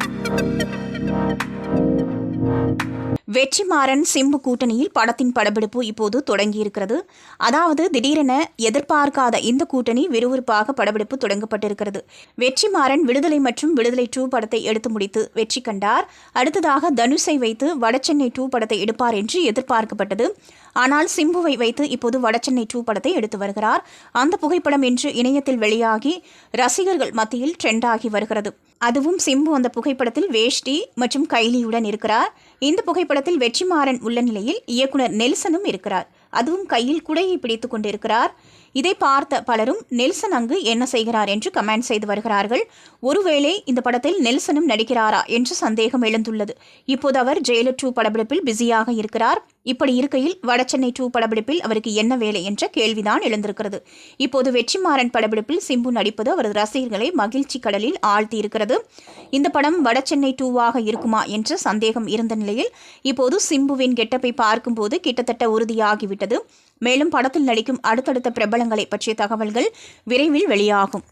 Thank you. Vetrimaaran Simbu கூட்டணியில் படத்தின் படப்பிடிப்பு இப்போது தொடங்கியிருக்கிறது. அதாவது திடீரென எதிர்பார்க்காத இந்த கூட்டணி விறுவிறுப்பாக படப்பிடிப்பு தொடங்கப்பட்டிருக்கிறது. வெற்றிமாறன் விடுதலை மற்றும் விடுதலை டூ படத்தை எடுத்து முடித்து வெற்றி கண்டார். அடுத்ததாக தனுஷை வைத்து வடசென்னை டூ படத்தை எடுப்பார் என்று எதிர்பார்க்கப்பட்டது. ஆனால் சிம்புவை வைத்து இப்போது வடசென்னை டூ படத்தை எடுத்து வருகிறார். அந்த புகைப்படம் இன்று இணையத்தில் வெளியாகி ரசிகர்கள் மத்தியில் ட்ரெண்ட் ஆகி வருகிறது. அதுவும் சிம்பு அந்த புகைப்படத்தில் வேஷ்டி மற்றும் கைலியுடன் இருக்கிறார். இந்த புகைப்படத்தில் வெற்றிமாறன் உள்ள நிலையில் இயக்குனர் நெல்சனும் இருக்கிறார். அதுவும் கையில் குடையை பிடித்துக் கொண்டிருக்கிறார். இதை பார்த்த பலரும் நெல்சன் அங்கு என்ன செய்கிறார்? என்று கமெண்ட் செய்து வருகிறார்கள். ஒருவேளை இந்த படத்தில் நெல்சனும் நடிக்கிறாரா என்று சந்தேகம் எழுந்துள்ளது. இப்போது அவர் ஜெயிலர் டூ படப்பிடிப்பில் பிஸியாக இருக்கிறார். இப்படி இருக்கையில் வடசென்னை டூ படப்பிடிப்பில் அவருக்கு என்ன வேலை என்ற கேள்விதான் எழுந்திருக்கிறது. இப்போது வெற்றிமாறன் படப்பிடிப்பில் சிம்பு நடிப்பது அவரது ரசிகர்களை மகிழ்ச்சி கடலில் ஆழ்த்தி இருக்கிறது இந்த படம் வடசென்னை டூவாக இருக்குமா என்ற சந்தேகம் இருந்த நிலையில் இப்போது சிம்புவின் கெட்டப்பை பார்க்கும்போது கிட்டத்தட்ட உறுதியாகிவிட்டது. மேலும் படத்தில் நடிக்கும் அடுத்தடுத்த பிரபலங்களை பற்றிய தகவல்கள் விரைவில் வெளியாகும்.